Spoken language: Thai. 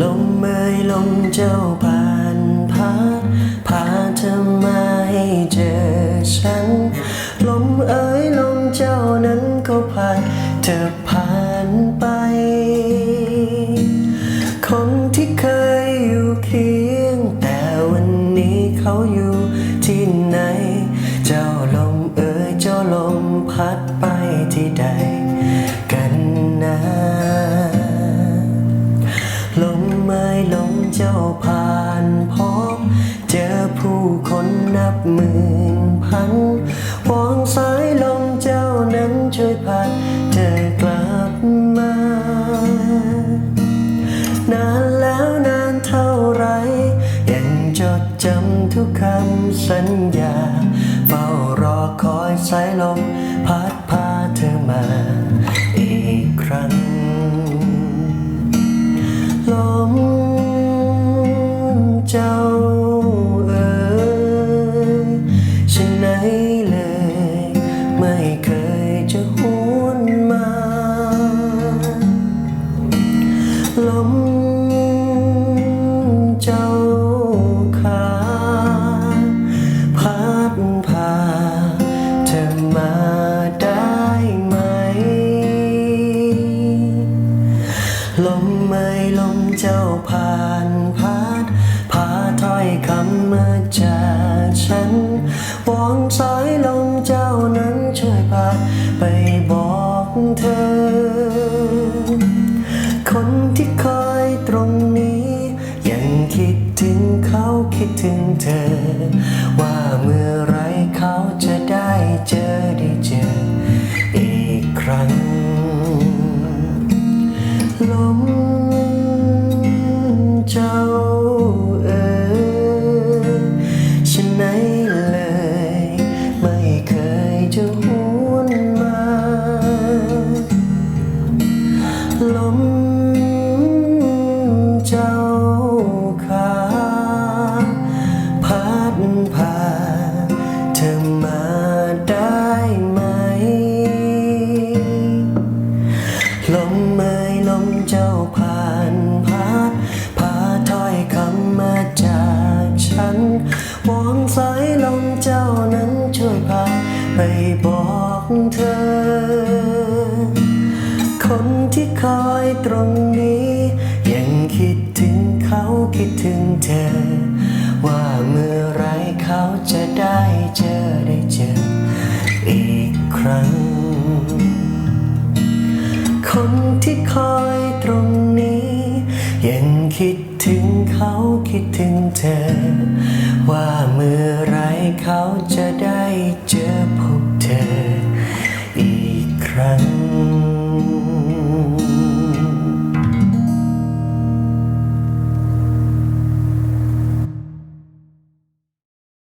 ลมเมยลมเจ้าผ่านพาพาเธอมาให้เจอฉัน ลมเอ๋ยลมเจ้านั้นก็ผ่านเธอผ่านไป คนที่เคยอยู่เคียงแต่วันนี้เขาอยู่ หมื่นพันวองสายลมเจ้านั้นช่วยพัดเธอกลับมา นานแล้วนานเท่าไร ยังจดจำทุกคำสัญญา เฝ้ารอคอยสายลมพัด จ้าผ่านพัดพาถ้อยคำมาจากฉันวอนสายลมเจ้านั้นช่วยพาไปบอกเธอ คนที่คอยตรงนี้ ยังคิดถึงเขาคิดถึงเธอ ว่าเมื่อไรเขาจะได้เจอได้เจออีกครั้งลม สายลมเจ้านั้นช่วยพาไปบอกเธอ คนที่คอยตรงนี้ ยังคิดถึงเขาคิดถึงเธอ ว่าเมื่อไรเขาจะได้เจอได้เจออีกครั้ง คนที่คอยตรงนี้ คิดถึงเขาคิดถึงเธอ ว่าเมื่อไรเขาจะได้เจอ